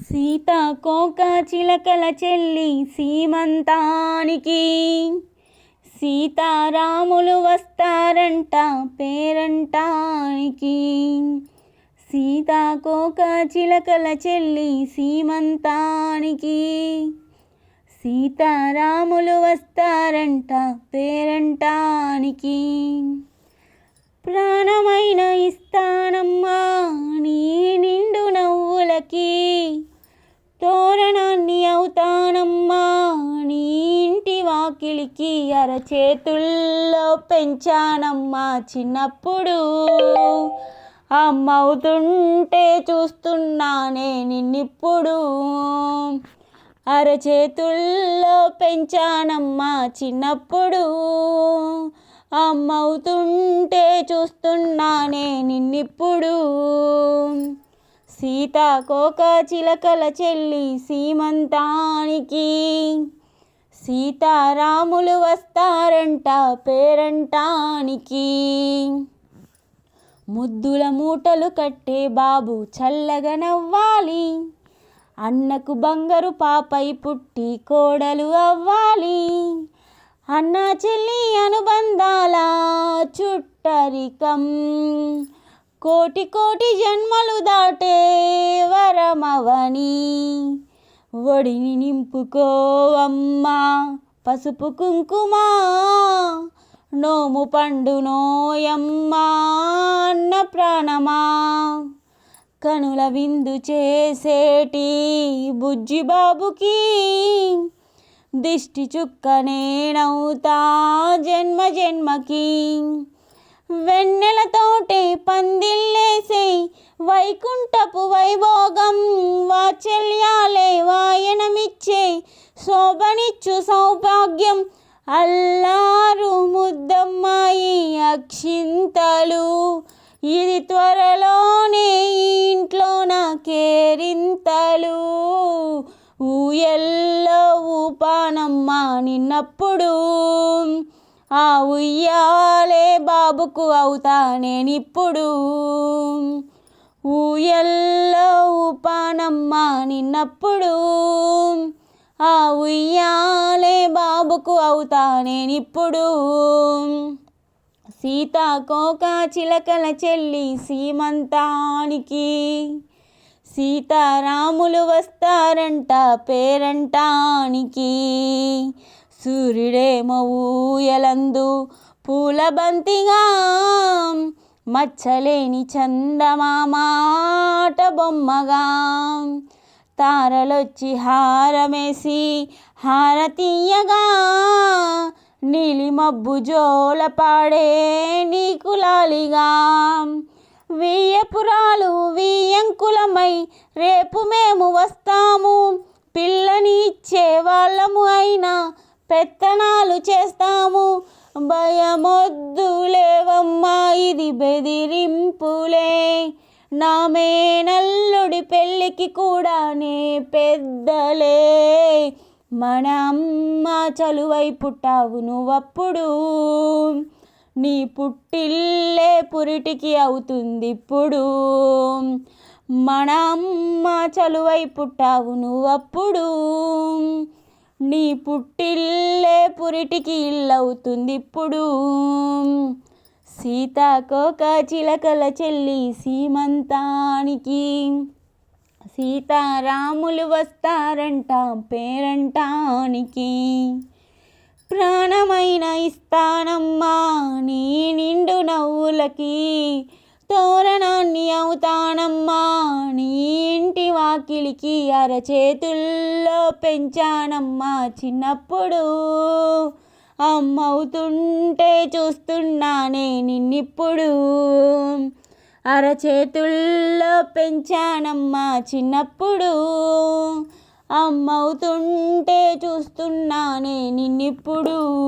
సీతాకోక చిలకల చెల్లి సీమంతానికి. సీతారాములు వస్తారంట పేరంటానికి. సీతాకోక చిలకల చెల్లి సీమంతానికి. సీతారాములు వస్తారంట పేరంటానికి. ప్రాణమైన ఇస్తాను వాకిలికి అరచేతుల్లో పెంచానమ్మా చిన్నప్పుడు. అమ్మవుతుంటే చూస్తున్నానే నిన్నిప్పుడు. అరచేతుల్లో పెంచానమ్మా చిన్నప్పుడు. అమ్మవుతుంటే చూస్తున్నానే నిన్నిప్పుడు. సీతాకోక చిలకల చెల్లి సీమంతానికి సీతారాములు వస్తారంట పేరంటానికి. ముద్దుల మూటలు కట్టే బాబు చల్లగా నవ్వాలి. అన్నకు బంగారు పాపై పుట్టి కోడలు అవ్వాలి. అన్న చెల్లి అనుబంధాల చుట్టరికం. కోటి కోటి జన్మలు దాటే వరమవని. ఒడిని నింపుకోవమ్మా. పసుపు కుంకుమ నోము పండు నోయమ్మా. అన్న ప్రాణమా. కనుల విందు చేసేటి బుజ్జి బాబుకి. దిష్టి చుక్క నేనవుతా జన్మ జన్మకి. వెన్నెలతోటే పందిల్లేసే వైకుంఠ శోభనిచ్చు సౌభాగ్యం. అల్లారు ముద్దమ్మాయి అక్షింతలు. ఇది త్వరలోనే ఇంట్లో నా కేరింతలు ఊయల్లో ఊపానమ్మా నిన్నప్పుడు. ఆ ఉయ్యాలే బాబుకు అవుతా నేనిప్పుడు. ఊయల్లో ఊపానమ్మా నిన్నప్పుడు. ఆ ఉయ్యాలే బాబుకు అవుతా నేనిప్పుడు. సీతాకోక చిలకల చెల్లి సీమంతానికి. సీతారాములు వస్తారంట పేరంటానికి. సూర్యుడేమో ఊయలందు పూల బంతిగా మచ్చలేని చందమామాట బొమ్మగా. తారలొచ్చి హారమేసి హారతీయగా నీలి మబ్బు జోల పాడే నీకులాలిగా వియ్యపురాలు వియ్యంకులమై రేపు మేము వస్తాము. పిల్లని ఇచ్చే వాళ్ళము అయినా పెత్తనాలు చేస్తాము. భయమొద్దులేవమ్మా ఇది బెదిరింపులే. నా మేనల్లుడి పెళ్ళికి కూడా నే పెద్దలే. మన అమ్మ చలువై పుట్టావు నువ్వప్పుడు. నీ పుట్టిల్లే పురిటికి అవుతుంది ఇప్పుడు మన అమ్మ చలువై పుట్టావు నువ్వప్పుడు. నీ పుట్టిల్లే పురిటికి ఇల్లవుతుంది ఇప్పుడు సీతాకోక చిలకల చెల్లి సీమంతానికి. సీతారాములు వస్తారంట పేరంటానికి. ప్రాణమైన ఇస్తానమ్మా నీ నిండు నవ్వులకి తోరణాన్ని అవుతానమ్మా నీ ఇంటి వాకిలికి అరచేతుల్లో పెంచానమ్మా చిన్నప్పుడు. అమ్మవుతుంటే చూస్తున్నానే నిన్నిప్పుడు. అరచేతుల్లో పెంచానమ్మా చిన్నప్పుడు. అమ్మవుతుంటే చూస్తున్నానే నిన్నిప్పుడు.